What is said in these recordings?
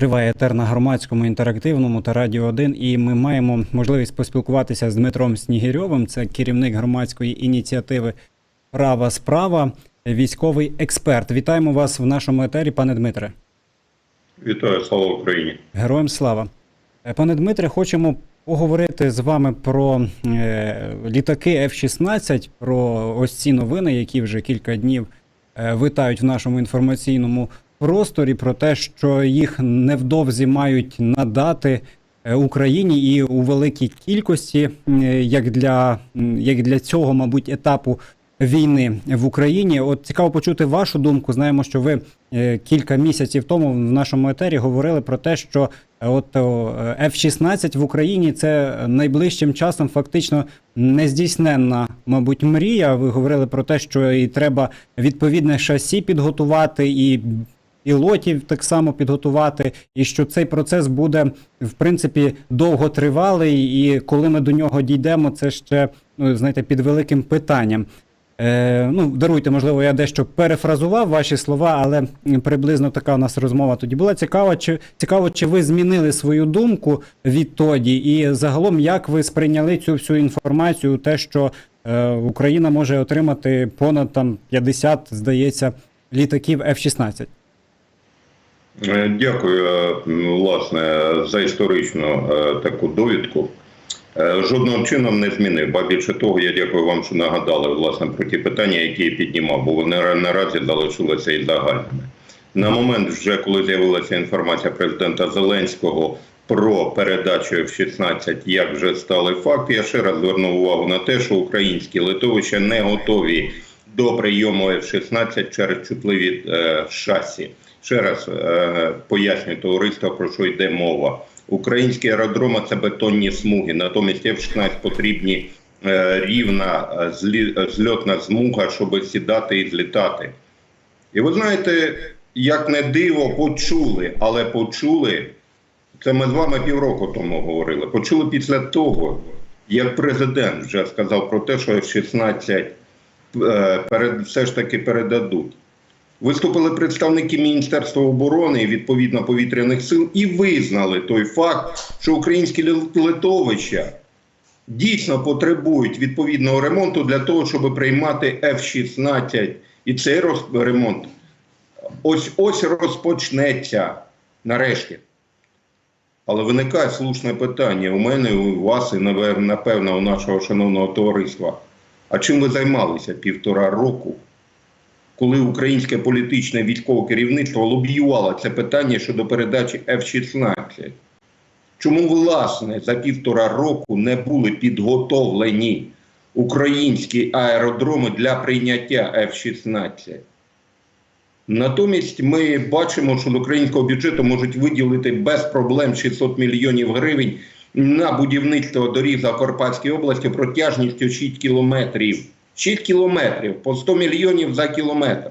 Триває етер на громадському інтерактивному та радіо 1, і ми маємо можливість поспілкуватися з Дмитром Снігирьовим. Це керівник громадської ініціативи Права справа, військовий експерт. Вітаємо вас в нашому етері, пане Дмитре. Вітаю, слава Україні. Героям слава. Е, Пане Дмитре, хочемо поговорити з вами про е, літаки F-16, про ось ці новини, які вже кілька днів е, витають в нашому інформаційному просторі, про те, що їх невдовзі мають надати е, Україні і у великій кількості, як для, як для цього, мабуть, етапу війни в Україні. От цікаво почути вашу думку. Знаємо, що ви е, кілька місяців тому в нашому етері говорили про те, що е, от о, е, F-16 в Україні це найближчим часом фактично нездійсненна, мабуть, мрія. Ви говорили про те, що і треба відповідне шасі підготувати, і пілотів так само підготувати, і що цей процес буде в принципі довготривалий, і коли ми до нього дійдемо, це ще ну знаєте під великим питанням. Е, ну, даруйте, можливо, я дещо перефразував ваші слова, але приблизно така у нас розмова тоді була. Цікаво, чи цікаво, чи ви змінили свою думку відтоді, і загалом як ви сприйняли цю всю інформацію, те, що е, Україна може отримати понад там 50, здається, літаків F-16? Е, Дякую, е, власне, за історичну е, таку довідку. Е, Жодним чином не змінив. Ба більше того, я дякую вам, що нагадали власне про ті питання, які я піднімав, бо вони наразі залишилися і загальними. На момент, вже коли з'явилася інформація президента Зеленського про передачу F-16, як вже стали факт, я ще раз звернув увагу на те, що українські литовища не готові до прийому F-16 через чутливі е, шасі. Ще раз е, пояснюю товариство, про що йде мова. Українські аеродроми це бетонні смуги, натомість F-16 потрібні е, рівна е, е, зльотна смуга, щоб сідати і злітати. І ви знаєте, як не диво, почули, але почули. Це ми з вами півроку тому говорили. Почули після того, як президент вже сказав про те, що F-16 е, перед, все ж таки передадуть. Виступили представники Міністерства оборони і відповідно повітряних сил і визнали той факт, що українські литовища дійсно потребують відповідного ремонту для того, щоб приймати F-16. І цей ремонт ось ось розпочнеться нарешті. Але виникає слушне питання у мене, у вас і напевно у нашого шановного товариства. А чим ви займалися півтора року? Коли українське політичне військове керівництво лобіювало це питання щодо передачі F-16. Чому, власне, за півтора року не були підготовлені українські аеродроми для прийняття F-16? Натомість ми бачимо, що з українського бюджету можуть виділити без проблем 600 мільйонів гривень на будівництво доріг за області протяжністю 6 кілометрів. 6 кілометрів по 100 мільйонів за кілометр.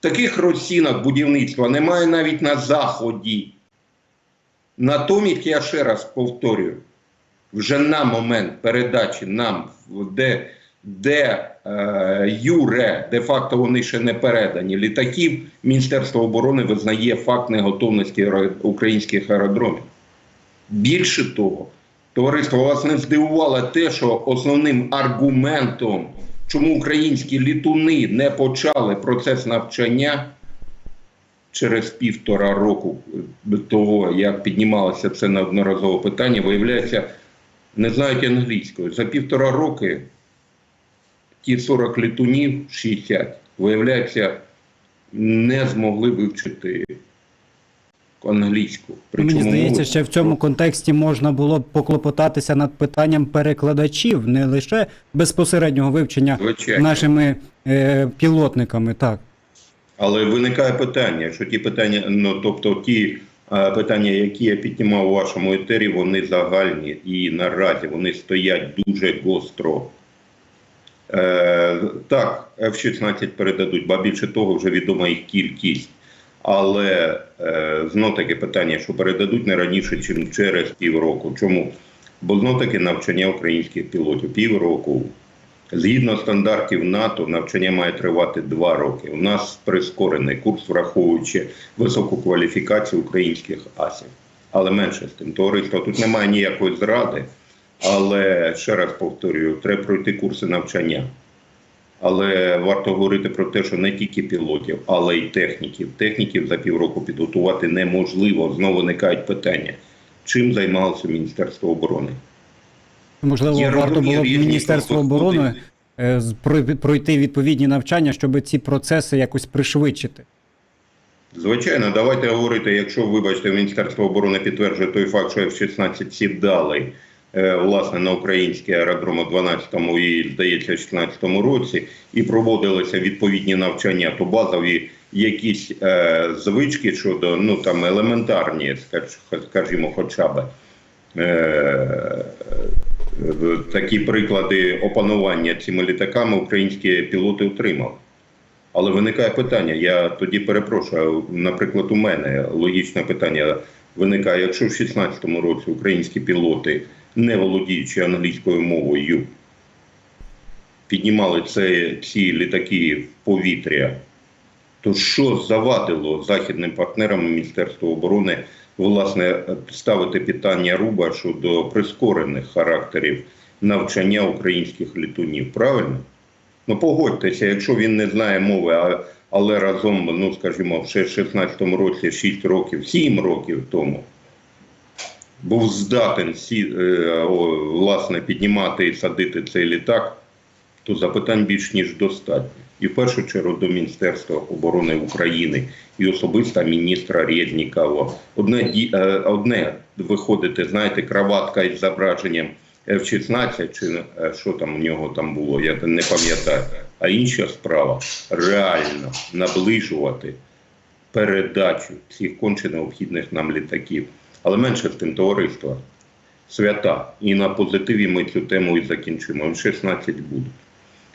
Таких розцінок будівництва немає навіть на Заході. Натомість, я ще раз повторюю, вже на момент передачі нам, де, де е, Юре, де-факто вони ще не передані літаків, Міністерство оборони визнає факт неготовності українських аеродромів. Більше того, товариство вас не здивувало те, що основним аргументом, чому українські літуни не почали процес навчання через півтора року того, як піднімалося це неодноразове питання, виявляється, не знають англійської. За півтора роки ті 40 літунів, 60, виявляється, не змогли вивчити англійську. Мені здається, ще в цьому контексті можна було б поклопотатися над питанням перекладачів, не лише безпосереднього вивчення Звичайно. нашими е, пілотниками. Так. Але виникає питання, що ті питання, ну тобто ті е, питання, які я піднімав у вашому етері, вони загальні і наразі вони стоять дуже гостро. Е, так, F-16 передадуть, ба більше того, вже відома їх кількість. Але е, знов таки питання, що передадуть не раніше, ніж через півроку. Чому? Бо знов таки навчання українських пілотів півроку. Згідно стандартів НАТО, навчання має тривати два роки. У нас прискорений курс, враховуючи високу кваліфікацію українських асів. Але менше з тим, товариство тут немає ніякої зради. Але ще раз повторюю, треба пройти курси навчання. Але варто говорити про те, що не тільки пілотів, але й техніків. Техніків за півроку підготувати неможливо. Знову виникають питання, чим займалося Міністерство оборони. Можливо, Є варто було б Міністерство оборони е, пройти відповідні навчання, щоб ці процеси якось пришвидшити. Звичайно, давайте говорити, якщо, вибачте, Міністерство оборони підтверджує той факт, що F-16 сідали власне на український аеродром у 12-му і, здається, 16-му році, і проводилися відповідні навчання, то базові якісь е, звички щодо ну там елементарні, скажімо, хоча б. Е, е, такі приклади опанування цими літаками українські пілоти отримали. Але виникає питання. Я тоді перепрошую. Наприклад, у мене логічне питання виникає: якщо в 16-му році українські пілоти, не володіючи англійською мовою, піднімали це, ці літаки в повітря, то що завадило західним партнерам Міністерства оборони власне ставити питання руба щодо прискорених характерів навчання українських літунів? Правильно? Ну погодьтеся, якщо він не знає мови, але разом, ну скажімо, в 16-му році, 6 років, 7 років тому був здатен сі, е, о, власне піднімати і садити цей літак, то запитань більш ніж достатньо. І в першу чергу до Міністерства оборони України і особисто міністра Резнікова. Одне, е, одне виходити, знаєте, краватка із зображенням F-16, чи е, що там у нього там було, я не пам'ятаю. А інша справа реально наближувати передачу цих конче необхідних нам літаків. Але менше з тим товариства свята. І на позитиві ми цю тему і закінчимо. М-16 будуть.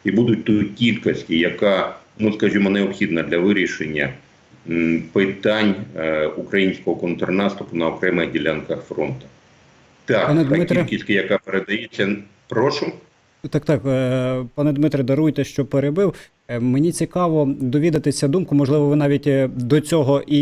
І будуть тої кількості, яка, ну скажімо, необхідна для вирішення питань е, українського контрнаступу на окремих ділянках фронту. Так, Пане та Дмитре. кількість, яка передається, прошу. Так, так, е, пане Дмитре, даруйте, що перебив. Е, Мені цікаво довідатися думку. Можливо, ви навіть до цього і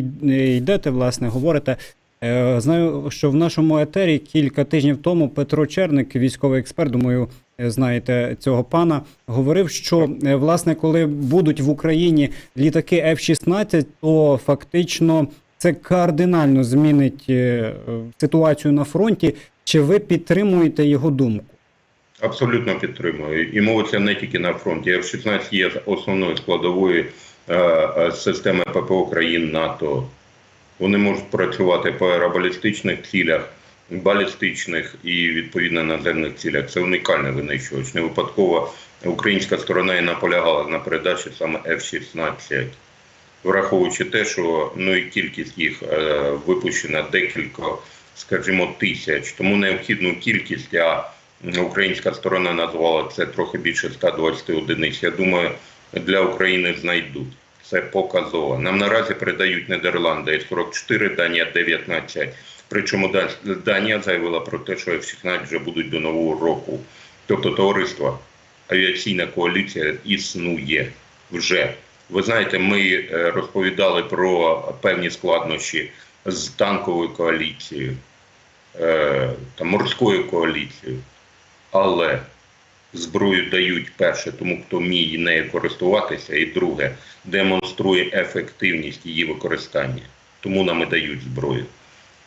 йдете, власне, говорите. Е, Знаю, що в нашому етері кілька тижнів тому Петро Черник, військовий експерт, думаю, е, знаєте цього пана, говорив, що е, власне, коли будуть в Україні літаки F-16, то фактично це кардинально змінить ситуацію на фронті. Чи ви підтримуєте його думку? Абсолютно підтримую. І мовиться не тільки на фронті. F-16 є основною складовою системи ППО країн НАТО. Вони можуть працювати по аеробалістичних цілях, балістичних і відповідно наземних цілях. Це унікальний винищувач. Не випадково українська сторона і наполягала на передачі саме F-16. Враховуючи те, що ну і кількість їх е, випущена декілька, скажімо, тисяч, тому необхідну кількість, а українська сторона назвала це трохи більше 120 одиниць. Я думаю, для України знайдуть. Це показово. Нам наразі передають Нідерланди 44, Данія 19. Причому Дан- Данія заявила про те, що F-16 вже будуть до нового року. Тобто товариство, авіаційна коаліція існує вже. Ви знаєте, ми е, розповідали про певні складнощі з танковою коаліцією е, та морською коаліцією, але зброю дають перше, тому хто вміє нею користуватися, і друге демонструє ефективність її використання. Тому нам і дають зброю.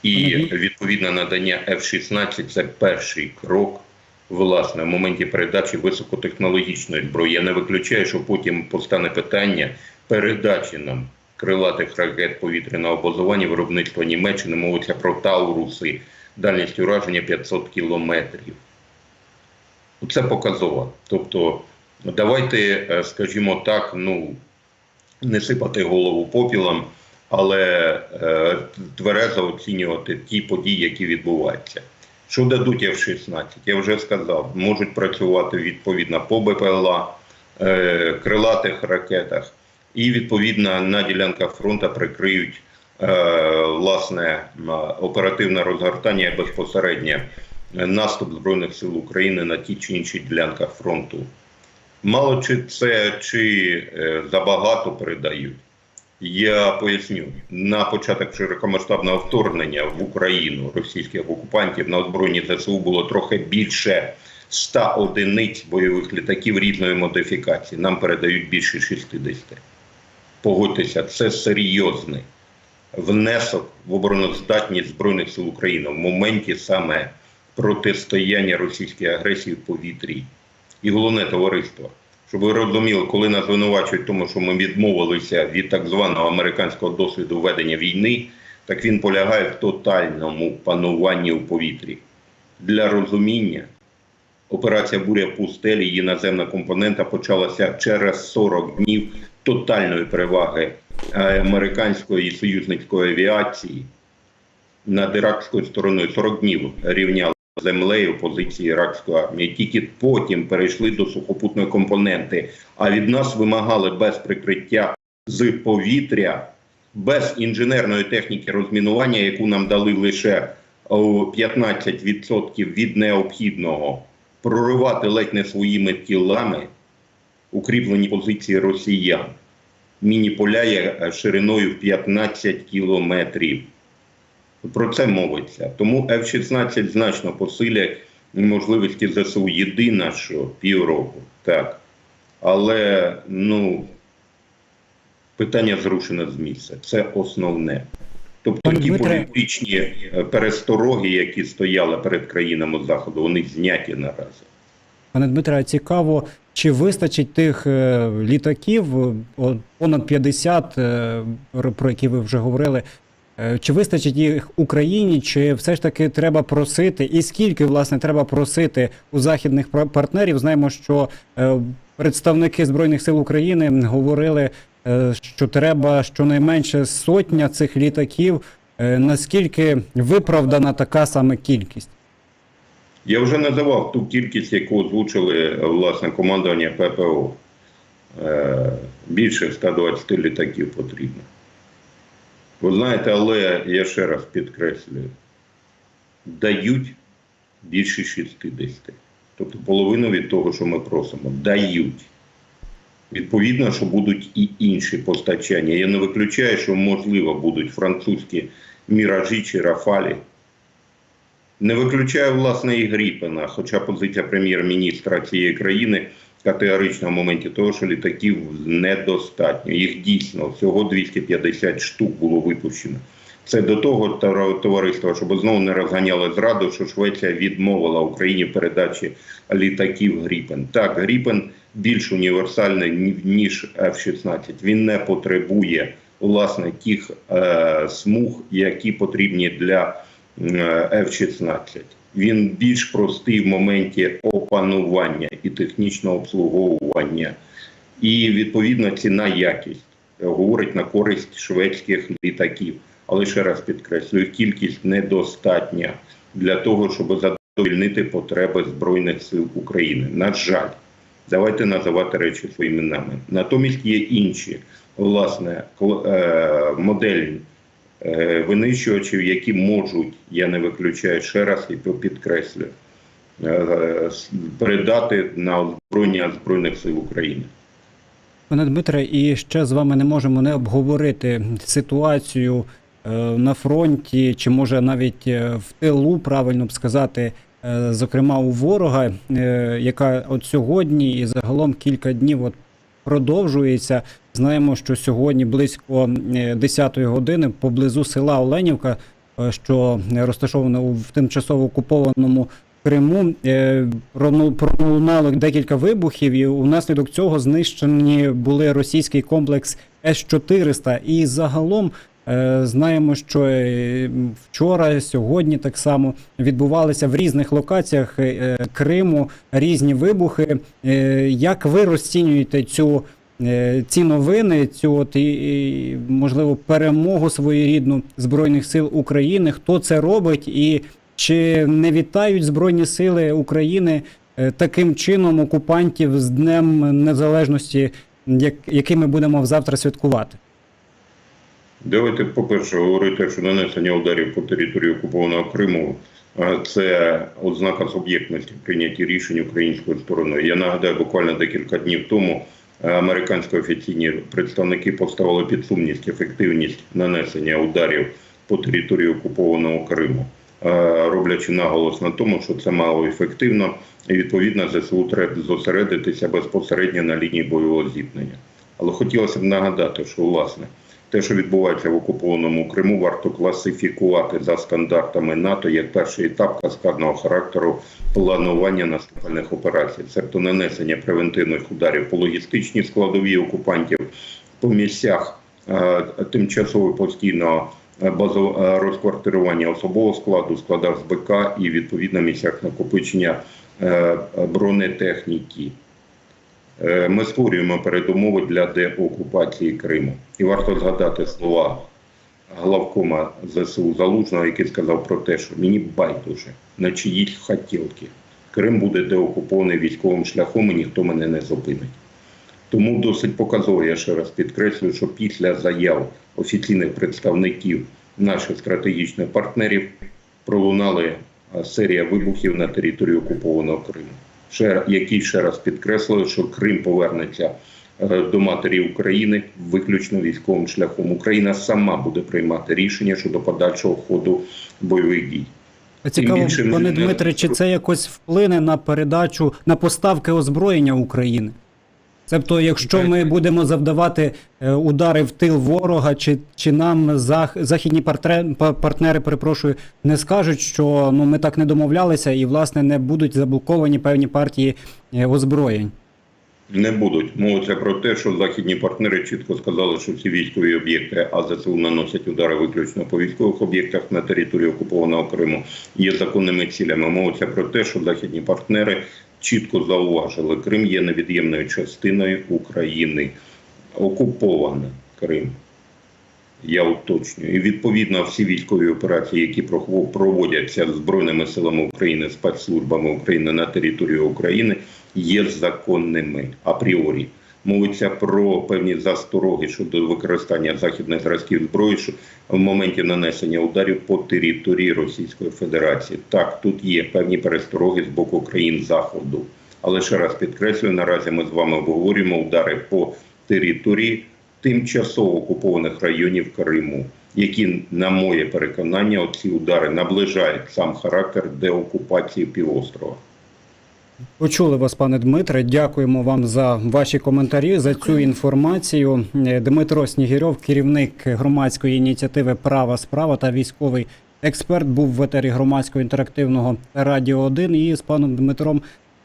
І відповідне надання F-16 це перший крок. Власне, в моменті передачі високотехнологічної зброї. Я не виключаю, що потім постане питання передачі нам крилатих ракет повітряного базування виробництва Німеччини. Мовиться про Тауруси, дальність ураження 500 кілометрів. Це показово. Тобто, давайте, е, скажімо так, ну не сипати голову попілом, але е, тверезо оцінювати ті події, які відбуваються. Що дадуть F-16? Я вже сказав, можуть працювати відповідно по БПЛА, е, крилатих ракетах, і відповідно на ділянках фронту прикриють е, власне оперативне розгортання безпосередньо наступ Збройних сил України на ті чи інші ділянках фронту. Мало чи це чи е, забагато передають. Я поясню, на початок широкомасштабного вторгнення в Україну російських окупантів на озброєнні ЗСУ було трохи більше 100 одиниць бойових літаків різної модифікації. Нам передають більше 60. Погодьтеся, це серйозний внесок в обороноздатність Збройних сил України в моменті саме протистояння російській агресії в повітрі. І головне товариство, щоб ви розуміли, коли нас звинувачують в тому, що ми відмовилися від так званого американського досвіду ведення війни, так він полягає в тотальному пануванні у повітрі. Для розуміння, операція Буря пустелі, її наземна компонента почалася через 40 днів тотальної переваги е, американської і союзницької авіації над іракською стороною 40 днів рівняли землею позиції іракської армії. Тільки потім перейшли до сухопутної компоненти, а від нас вимагали без прикриття з повітря, без інженерної техніки розмінування, яку нам дали лише 15% від необхідного, проривати ледь не своїми тілами укріплені позиції росіян. Міні-поля є е, шириною в 15 кілометрів. Про це мовиться. Тому F-16 значно посилять можливості ЗСУ. Єдине, що півроку, так. Але ну, питання зрушено з місця. Це основне. Тобто ті політичні е, перестороги, які стояли перед країнами Заходу, вони зняті наразі. Пане Дмитре, цікаво, чи вистачить тих е, літаків, е, понад 50, е, про про які ви вже говорили. Е, Чи вистачить їх Україні, чи все ж таки треба просити, і скільки власне треба просити у західних партнерів? Знаємо, що е, представники збройних сил України говорили, е, що треба щонайменше сотня цих літаків. Наскільки виправдана така саме кількість? Я вже називав ту кількість, яку озвучили власне командування ППО. Більше 120 літаків потрібно. Ви знаєте, але я ще раз підкреслюю: дають більше 60. Тобто половину від того, що ми просимо, дають. Відповідно, що будуть і інші постачання. Я не виключаю, що можливо будуть французькі міражі чи рафалі. Не виключаю власне і Гріпена, хоча позиція прем'єр-міністра цієї країни категорична в моменті того, що літаків недостатньо. Їх дійсно всього 250 штук було випущено. Це до того товариства, щоб знову не розганяли зраду, що Швеція відмовила Україні передачі літаків Гріпен. Так, Гріпен більш універсальний ніж F-16. Він не потребує власне тих е, смуг, які потрібні для е, F-16. Він більш простий в моменті опанування і технічного обслуговування, і відповідно ціна якість говорить на користь шведських літаків. Але ще раз підкреслюю, кількість недостатня для того, щоб задовольнити потреби Збройних сил України. На жаль, давайте називати речі своїми іменами. Натомість є інші власне е, моделі е, винищувачів, які можуть, я не виключаю ще раз і підкреслюю, е, передати на озброєння Збройних сил України. Пане Дмитре, і ще з вами не можемо не обговорити ситуацію е, на фронті, чи може навіть е, в тилу, правильно б сказати, е, зокрема у ворога, е, яка от сьогодні і загалом кілька днів от продовжується. Знаємо, що сьогодні близько 10-ї години поблизу села Оленівка, е, що розташоване в тимчасово окупованому Криму е, пролунало декілька вибухів, і унаслідок цього знищені були російський комплекс С-400. І загалом е, знаємо, що е, вчора, сьогодні так само відбувалися в різних локаціях е, Криму різні вибухи. Е, Як ви розцінюєте цю? е, Ці новини, цю от і, можливо перемогу своєрідну збройних сил України, хто це робить, і чи не вітають Збройні Сили України е, таким чином окупантів з Днем Незалежності, як, який ми будемо завтра святкувати? Давайте, по-перше, говорити, що нанесення ударів по території окупованого Криму це ознака суб'єктності в прийнятті рішень українською стороною. Я нагадаю, буквально декілька днів тому американські офіційні представники поставили під сумність ефективність нанесення ударів по території окупованого Криму, роблячи наголос на тому, що це мало ефективно, і відповідно ЗСУ треба зосередитися безпосередньо на лінії бойового зіткнення. Але хотілося б нагадати, що власне те, що відбувається в окупованому Криму, варто класифікувати за стандартами НАТО як перший етап каскадного характеру планування наступальних операцій, тобто нанесення превентивних ударів по логістичній складовій окупантів, по місцях е, тимчасово постійного е, базо- е, розквартирування особового складу, складах з БК і відповідно місцях накопичення бронетехніки. Е, Ми створюємо передумови для деокупації Криму. І варто згадати слова главкома ЗСУ Залужного, який сказав про те, що мені байдуже на чиїсь хотілки. Крим буде деокупований військовим шляхом і ніхто мене не зупинить. Тому досить показово, я ще раз підкреслюю, що після заяв офіційних представників наших стратегічних партнерів пролунали серія вибухів на території окупованого Криму. Ще, який ще раз підкреслив, що Крим повернеться е, до матері України виключно військовим шляхом. Україна сама буде приймати рішення щодо подальшого ходу бойових дій. Цікаво, більше пане не- Дмитре, чи це якось вплине на передачу на поставки озброєння України? Тобто, якщо ми будемо завдавати е, удари в тил ворога, чи, чи нам зах, західні партре- па- партнери, перепрошую, не скажуть, що ну ми так не домовлялися, і власне не будуть заблоковані певні партії е, озброєнь? Не будуть. Мовиться про те, що західні партнери чітко сказали, що ці військові об'єкти, а ЗСУ наносять удари виключно по військових об'єктах на території окупованого Криму, є законними цілями. Мовиться про те, що західні партнери чітко зауважили, Крим є невід'ємною частиною України. Окупований Крим. Я уточнюю. І відповідно всі військові операції, які проводяться Збройними силами України, спецслужбами України на території України, є законними апріорі. Мовиться про певні застороги щодо використання західних зразків зброї в моменті нанесення ударів по території Російської Федерації. Так, тут є певні перестороги з боку країн Заходу. Але ще раз підкреслюю, наразі ми з вами обговорюємо удари по території тимчасово окупованих районів Криму, які, на моє переконання, оці удари наближають сам характер деокупації півострова. Почули вас, пане Дмитре. Дякуємо вам за ваші коментарі, за цю інформацію. Е, Дмитро Снігірьов, керівник громадської ініціативи Права справа та військовий експерт, був в етері громадського інтерактивного радіо 1 і з паном Дмитром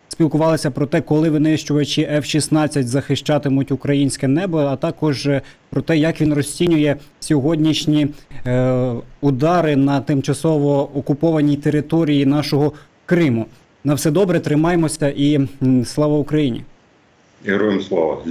спілкувалися про те, коли винищувачі F-16 захищатимуть українське небо, а також е, про те, як він розцінює сьогоднішні е, удари на тимчасово окупованій території нашого Криму. На все добре, тримаємося і слава Україні. Героям слава!